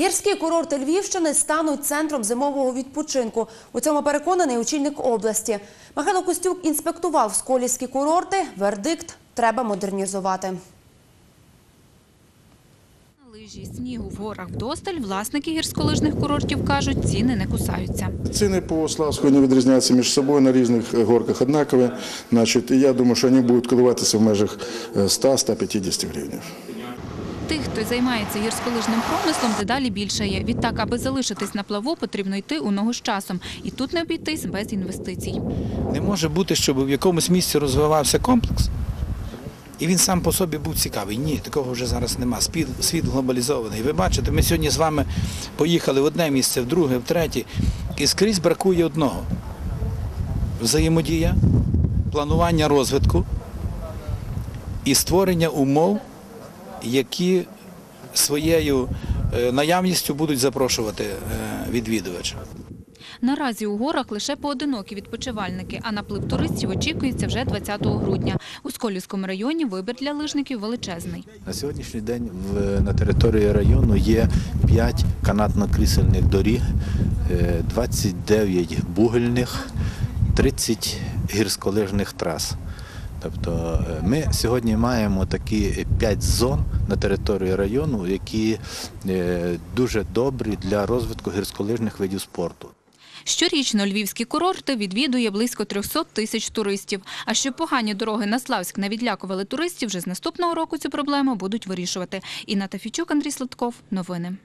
Гірські курорти Львівщини стануть центром зимового відпочинку. У цьому переконаний очільник області. Михайло Костюк інспектував сколівські курорти. Вердикт – треба модернізувати. Лижі, снігу в горах вдосталь, власники гірськолижних курортів кажуть, ціни не кусаються. Ціни по Славську не відрізняються між собою на різних е, горках однакові. Значить, я думаю, що вони будуть коливатися в межах е, 100-150 гривень. Тих, хто займається гірськолижним промислом, дедалі більше є. Відтак, аби залишитись на плаву, потрібно йти у ногу з часом. І тут не обійтись без інвестицій. Не може бути, щоб в якомусь місці розвивався комплекс, і він сам по собі був цікавий. Ні, такого вже зараз нема. Світ, світ глобалізований. Ви бачите, ми сьогодні з вами поїхали в одне місце, в друге, в третє, і скрізь бракує одного: взаємодія, планування розвитку і створення умов, які своєю е, наявністю будуть запрошувати е, відвідувача. Наразі у горах лише поодинокі відпочивальники, а наплив туристів очікується вже 20 грудня. У Сколівському районі вибір для лижників величезний. На сьогоднішній день на території району є 5 канатно-крісельних доріг, е, 29 бугельних, 30 гірськолижних трас. Тобто е, ми сьогодні маємо такі 5 зон на території району, які е, дуже добрі для розвитку гірськолижних видів спорту. Щорічно львівські курорти відвідує близько 300 тисяч туристів. А щоб погані дороги на Славськ не відлякували туристів, вже з наступного року цю проблему будуть вирішувати. Інна Тафічук, Андрій Сладков. Новини.